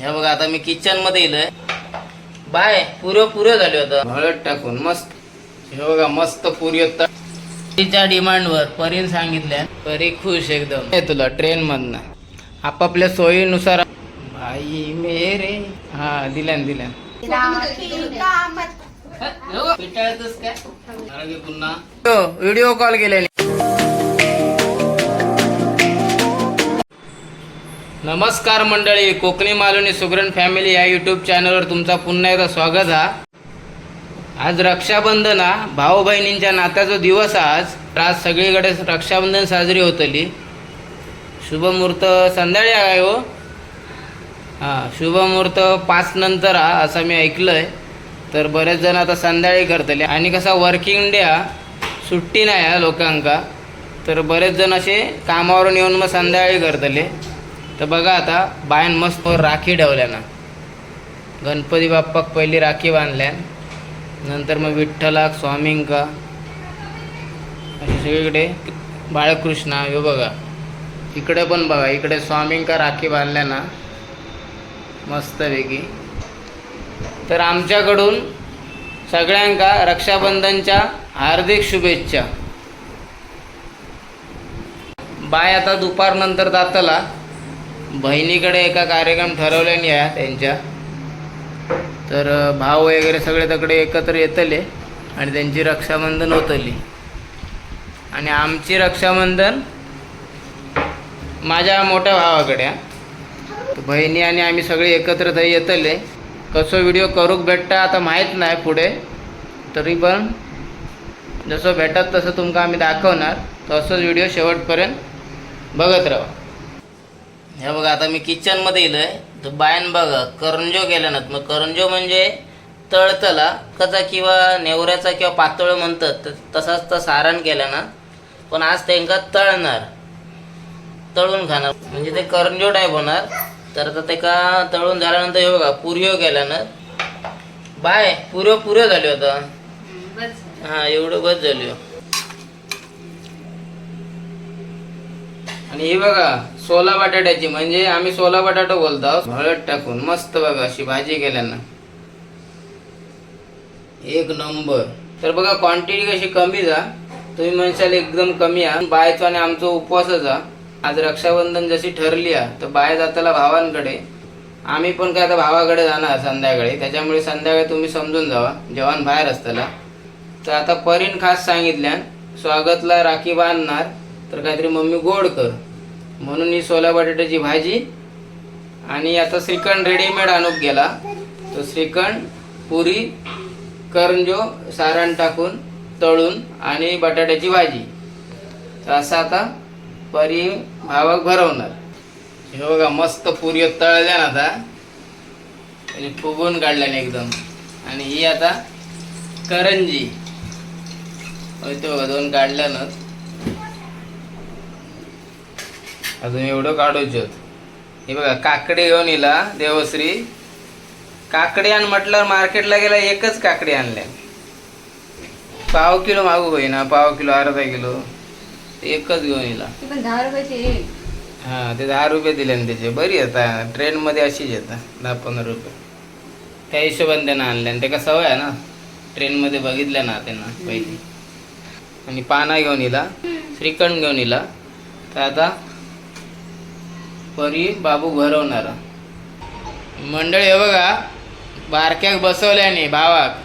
हे बघा आता मी किचनमध्ये येलोय. बाय पुरे पुरे झाले होतं. हळद टाकून मस्त. हे बघा मस्त पुरी होता तिच्या डिमांडवर परीन सांगितल्या. परी खुश एकदम. हे तुला ट्रेन मधनं. आपापल्या सोयीनुसार. भाई मेरे. हा दिल्यान दिल्यान. व्हिडिओ कॉल केल्याने नमस्कार मंडळी कोकणी मालवणी सुगरण फॅमिली या यूट्यूब चॅनलवर तुमचा पुन्हा एकदा स्वागत हा. आज रक्षाबंधना भाऊ बहिणींच्या नात्याचा दिवस आज. आज सगळीकडे रक्षाबंधन साजरी होतली. शुभमुहूर्त संध्याळी आहे हो. हां शुभमुहूर्त पाच नंतर हा असं मी ऐकलं आहे तर बरेच जण आता संध्याळी करतले. आणि कसा वर्किंग डे हा. सुट्टी नाही हा लोकांका. तर बरेच जण असे कामावरून येऊन मग संध्याळी करतले. तर बघा आता बायन मस्त राखी ठेवल्या ना. गणपती बाप्पाक पहिली राखी बांधल्या. नंतर मग विठ्ठलाक स्वामींका. असे सगळीकडे बाळकृष्णा हे बघा. इकडे पण बघा इकडे स्वामींका राखी बांधल्या ना. मस्तपैकी. तर आमच्याकडून सगळ्यांका रक्षाबंधनच्या हार्दिक शुभेच्छा. बाय आता दुपारनंतर जातला बहिणीकडे एका कार्यक्रम ठरवल्याने या त्यांच्या. तर भाव वगैरे सगळे तकडे एकत्र येतले आणि त्यांची रक्षाबंधन होतली. आणि आमची रक्षाबंधन माझ्या मोठ्या भावाकडे बहिणी आणि आम्ही सगळे एकत्र थंय येतले. कसं व्हिडिओ करूक भेटता आता माहीत नाही पुढे. तरी पण जसं भेटत तसं तुमका आम्ही दाखवणार. तसंच व्हिडिओ शेवटपर्यंत बघत राहा. हे बघा आता मी किचनमध्ये येलोय. तर बायन बघा करंजो गेल्या ना. मग करंजो म्हणजे तळतला कचा किंवा नेवऱ्याचा किंवा पातळ म्हणतात तर तसाच तर सारण केला ना. पण आज त्यांका तळणार. तळून खाणार. म्हणजे ते करंजो टाईप होणार. तर आता ते का तळून झाल्यानंतर हे बघा पुऱ्यो केला ना. बाय पुऱ्यो पुऱ्यो झाले होता हा एवढं बस झाली. आणि हे बघा सोला बटाट्याची म्हणजे आम्ही सोला बटाटा बोलतो. हळद टाकून मस्त बघा अशी भाजी केल्यानं. एक नंबर. तर बघा क्वांटिटी कशी कमी जा. तुम्ही म्हणशाल एकदम कमी आ बायचो आणि आमचा उपवासच आ आज रक्षाबंधन जशी ठरली आ तर बाय जाताला भावांकडे. आम्ही पण काय आता भावाकडे जाणार संध्याकाळी. त्याच्यामुळे संध्याकाळी तुम्ही समजून जावा. जेवण बाहेर असताना. तर आता परीन खास सांगितल्यान स्वागतला राखी बांधणार. तर काहीतरी मम्मी गोड कर. म्हणून ही सोला बटाट्याची भाजी आणि आता श्रीखंड रेडीमेड आणूक गेला. तो श्रीखंड पुरी करंजो सारण टाकून तळून आणि बटाट्याची भाजी. तर असं आता परी भावाक भरवणार. हे बघा मस्त पुरी तळल्या ना आता. म्हणजे फुगून काढल्याने एकदम. आणि ही आता करंजी. होय बघा दोन काढल्यानंच अजून एवढं काढूच हे बघा काकडी घेऊन येला देवश्री. काकडी आण म्हटल्यावर मार्केटला गेला एकच काकडी आणल्या. पाव किलो मागू होईना पाव किलो अर्धा किलो. एकच घेऊन येला. हा ते दहा रुपये दिले ना त्याचे. बरी येतात ट्रेनमध्ये अशीच येतात दहा पंधरा रुपये. त्या हिशोबाने त्यांना आणल्या आणि ते का सवय आहे ना. ट्रेनमध्ये बघितल्या ना त्यांना पहिली आणि पाना घेऊन येला श्रीखंड घेऊन येला तर आता परी बाबू घरवणार मंडळी हे बघा बारक्याक बसवल्याने भावाक.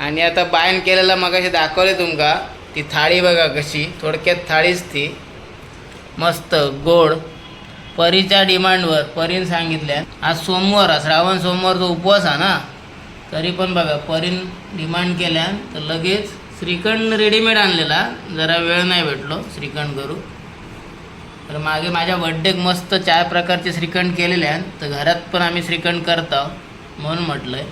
आणि आता बायन केलेला मगाशी दाखवले तुमका ती थाळी बघा कशी थोडक्यात थाळीच ती. मस्त गोड. परीच्या डिमांडवर परीन सांगितल्या. आज सोमवार श्रावण सोमवार तो उपवास हा ना? तरी पण बघा परीन डिमांड केल्या तर लगेच श्रीखंड रेडीमेड आणलेला. जरा वेळ नाही भेटलो श्रीखंड करू. तर मागे माझ्या बड्डेक मस्त चार प्रकारचे श्रीखंड केलेले आहेत. तर घरात पण आम्ही श्रीखंड करतो म्हणून म्हटलंय.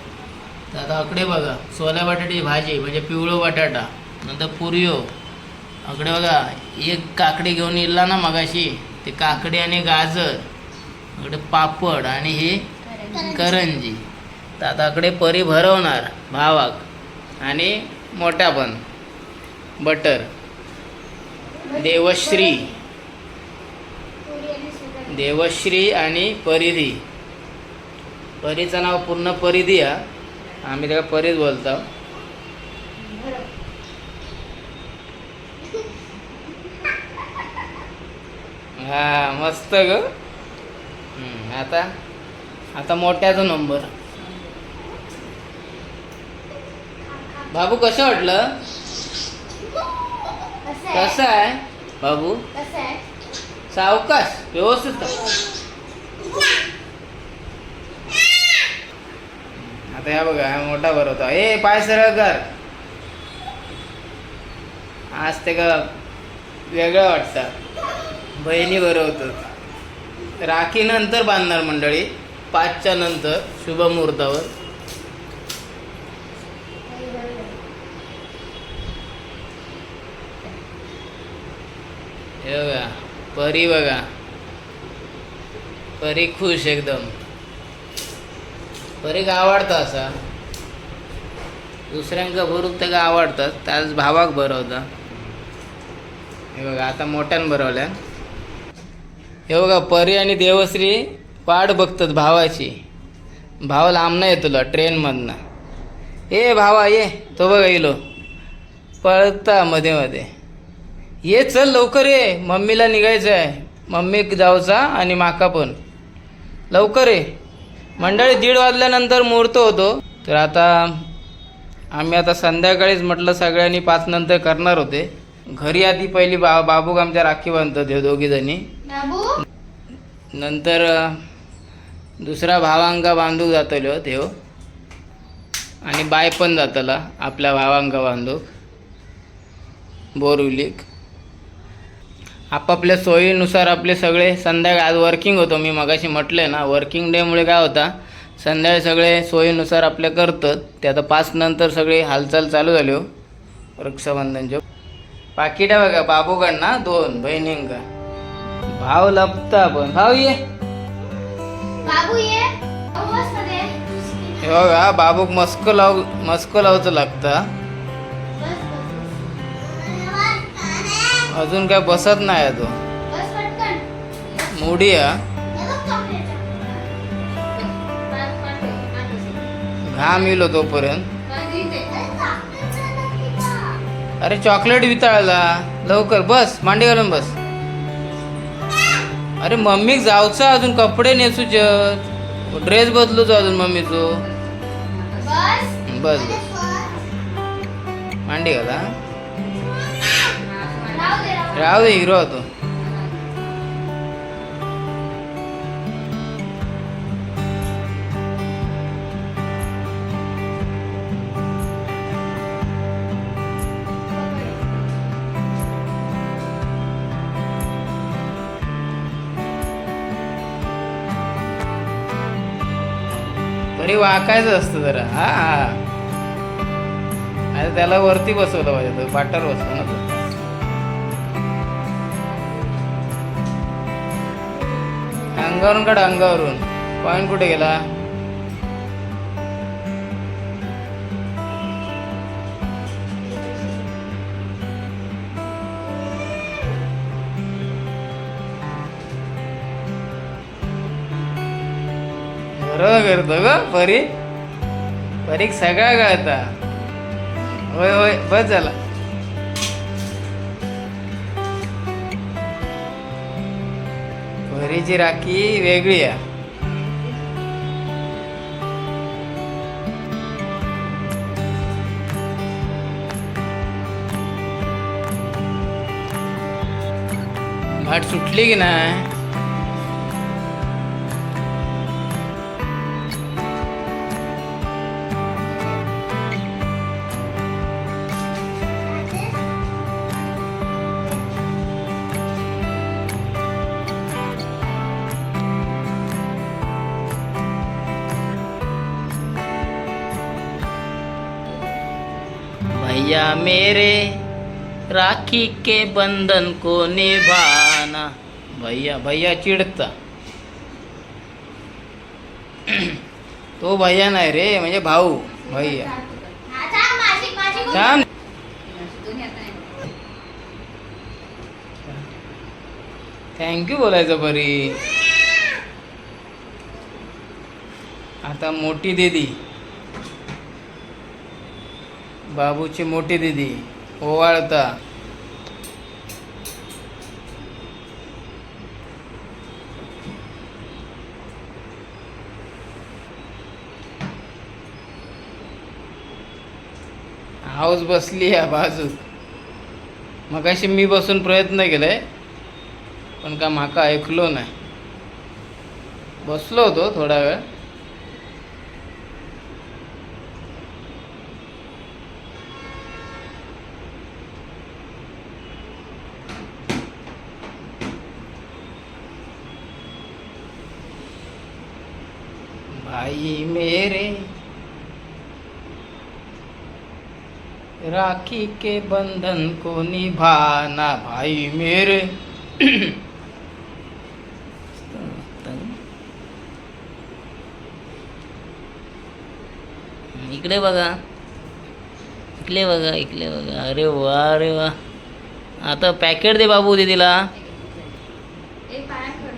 तर आता अकडे बघा सोल्या बटाट्याची भाजी म्हणजे पिवळो बटाटा नंतर पुरियो अकडे बघा एक काकडी घेऊन येईल ना मगाशी ते काकडी आणि गाजर अकडे पापड आणि हे करंजी. तर आता अकडे परी भरवणार भावाक. आणि मोठ्या पण. बटर. देवश्री. देवश्री आणि परिधी. परीचं नाव पूर्ण परी दिया आम्ही त्याला परीच बोलतो. हा मस्त ग. आता आता मोठ्याचा नंबर बाबू कसं वाटलं? कसं आहे? बाबू? सावकाश व्यवस्थित आता या बघा हा मोठा होता. ए पाय सरळ कर. आज ते का वेगळं वाटतं. बहिणी भरवतात राखी नंतर बांधणार मंडळी पाचच्या नंतर शुभ मुहूर्तावर हे बघा परी बघा. परी खुश एकदम. परीक आवडतं असा? दुसऱ्यांका भरूक त्याला आवडतात? त्याच भावाक भरवता. हे बघा आता मोठ्यान भरवल्या हे बघा परी आणि देवश्री वाट बघतात भावाची. भाव लांब नाही तुला ट्रेनमधनं. ए भावा ये. तो बघा इलो. पळता मध्ये मध्ये. ये चल लवकर ये. मम्मीला निघायचं आहे. मम्मी जाऊचा आणि माका पण. लवकर ये. मंडळी दीड वाजल्यानंतर मुहूर्त होतो. तर आता आम्ही आता संध्याकाळीच म्हटलं सगळ्यांनी पाच नंतर करणार होते. घरी आधी पहिली बा बाबूक आमच्या राखी बांधतात हे दोघी जणी. नंतर दुसरा भावांका बांधूक जातलो देव आणि बाय पण जातला आपल्या भावांका बांधूक. बोरिवलीक आपापल्या सोयीनुसार आपले सगळे संध्याकाळ आज वर्किंग होतो मी मगाशी म्हटले ना वर्किंग डेमुळे काय होता संध्याकाळी सगळे सोयीनुसार आपले करतात ते आता पाच नंतर सगळे हालचाल चालू झाली हो रक्षाबंधनचे. पाकिट आहे बघा बाबूकडना दोन बहिणींका भाव लपता पण. भाव ये. हे बघा बाबूक मस्क लाव मस्क लावचं लागतं. अजून काय बसत नाही तो. मोडी घाम येलो तोपर्यंत. अरे चॉकलेट वितळला. लवकर बस मांडी घालून बस. अरे मम्मीक जाऊचं अजून कपडे नेसूच ड्रेस बदलूच अजून मम्मीचो. बस. बस बस. मांडी घाला. राहू दे हिरो तरी वाकायचं असतं जरा. हा हा. आणि त्याला वरती बसवलं पाहिजे तो पाटावर अंगावरून काढा अंगावरून. पॉईंट कुठे गेला? बरोबर करतो ग परी. परीक सगळा कळता. होय होय बस झाला. परीची राखी वेगळी आहे. भाट सुटली की नाही? भैया मेरे राखी के बंधन को निभाना। भैया भैया चिडता तो भैया नाही रे म्हणजे भाऊ भैया। हा, थांब, थँक्यू बोलायचं बरी आता मोठी दिदी। बाबूची मोठी दिदी ओवाळता. हाऊस बसली आहे बाजूक मगाशी मी बसून प्रयत्न केलाय पण का माका ऐकलो नाही. बसलो होतो थोडा वेळ. भाई मेरे राखी के बंधन को निभाना भाई मेरे। इकडे बघा. इकडे बघा इकडे बघा. अरे वा अरे वा. आता पॅकेट दे बाबू पाया पड.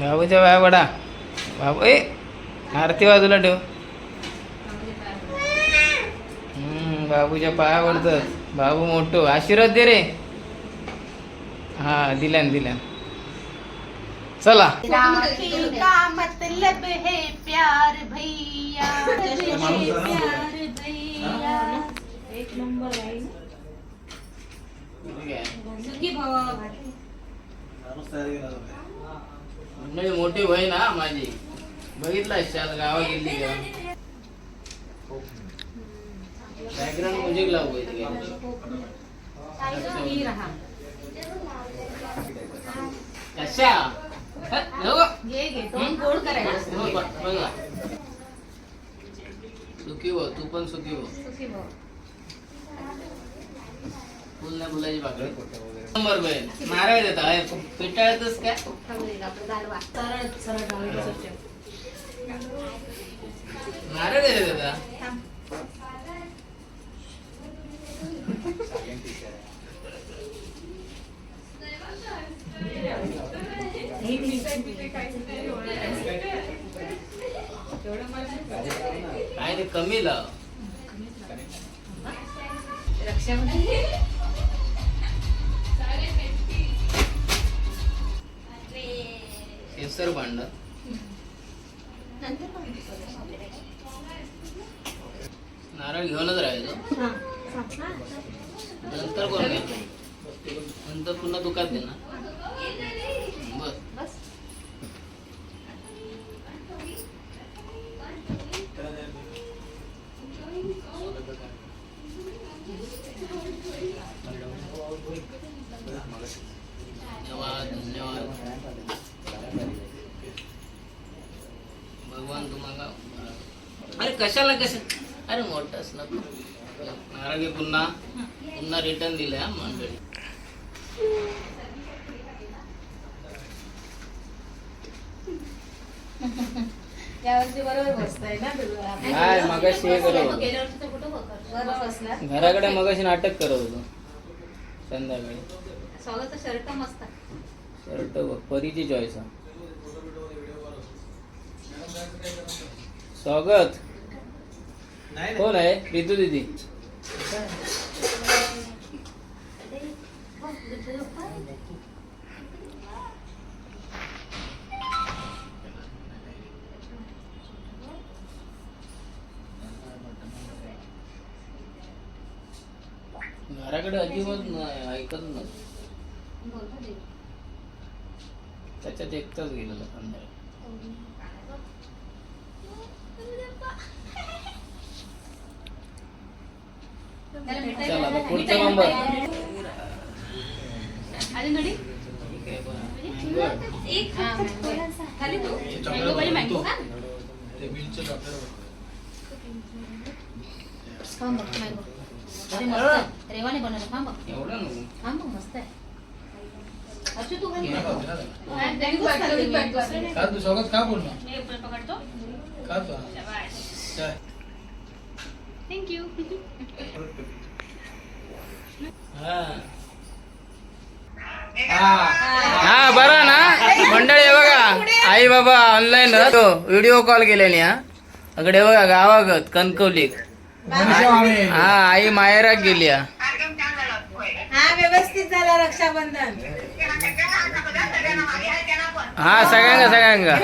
बाबूच्या बाय बडा बाबू ए आरती बाजूला ठेव. हम्म, बाबूच्या पाया पडतात बाबू मोठो आशीर्वाद दे रे. हा दिल्यान दिल्यान. चला. मतलब है प्यार भैया एक नंबर आहे मंडळी मोठी बहीण हा माझी. बघितला शाल गावा गेली का? बॅकग्राऊंड म्युझिक लावू इथे. कशा? बघा सुखी हो तू पण सुखी हो. सुखी भव फुल नाही फुलाची भाकरी. नंबर बहीण नारळ देता अय, पिटाळतच काय. नारळ देते? काय ते कमी लाव. रक्षाबंधन? केसर भांड नारळ घेऊनच राहायचो. नंतर कोण नंतर पुन्हा दुकान दे ना बस धन्यवाद धन्यवाद भगवान तुम्हाला अरे कशाला कशा अरे मोठाच नको. नारळ घे पुन्हा पुन्हा रिटर्न दिले हा मंडळी. यावरती बरोबर बसताय ना तुला काय मगाशी हे करत होतो. गेल्या वर्षी तर कुठं बघ- बरोबर बसला घराकडे मगाशी नाटक करत होतो. संध्याकाळी. स्वागत शर्ट मस्त शर्ट बघ परीची चॉईस हा स्वागत कोण आहे? रितू दिदी. घराकडे अजिबात नाही ऐकत नाही. त्याच्यात एकटाच गेलेला संध्याकाळी चला आता पुढचा नंबर. एक खाली तू मँगो मँगो का बघ मँगो अरे मस्त आहे. रेवाने बनवलं खांब बघ एवढं नको खांब बघ मस्त आहे अच्छा तू घे ना खांब बाबा. तू आणि मँगोच खाल्ली मी. दुसरं नाही. का तू स्वागत का बोलला मी ऊपर पकडतो का तू शाबाश काय थँक्यू हा. हा बरा ना? मंडळी बघा. आई बाबा ऑनलाईन तो व्हिडिओ कॉल केल्याने हा. अकडे बघा गावागत मामे हा आई माहेराक गेली हा. हा व्यवस्थित झाला रक्षाबंधन. हा सगळ्यांगा सगळ्यांगा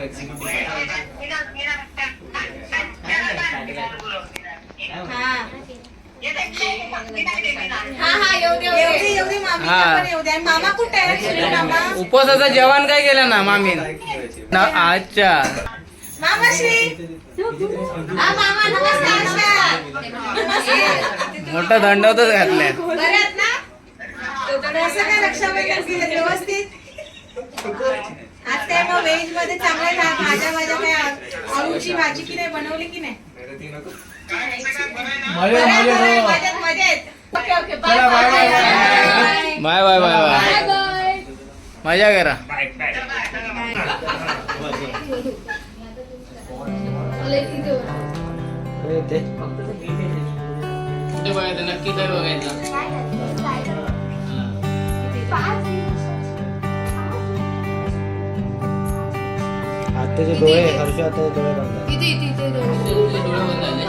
इकडे सगळे नातू पाठी बसले हा हा हा येऊ दे येऊ येऊ दे दे येऊ दे मामी हा. पण येऊ दे आणि मामा कुठे आहे सुनील मामा उपवासाचं जेवण काय केलं ना मामीन न- अच्छा मामाश्री हा मामा नमस्कार मोठा दंडवतच घातलाय व्यवस्थित आज काय मग व्हेजमध्ये भाज्या भाज्या काय आळूची भाजी की नाही? बनवली की नाही? मजा मजा ओके ओके चला, bye, bye, bye. Bye bye bye bye bye bye मजा करा. नक्की काय बघायचं आत्याचे डोळे हर्ष आत्याचे डोळे बंद इथे इथे इथे डोळे बंद झाले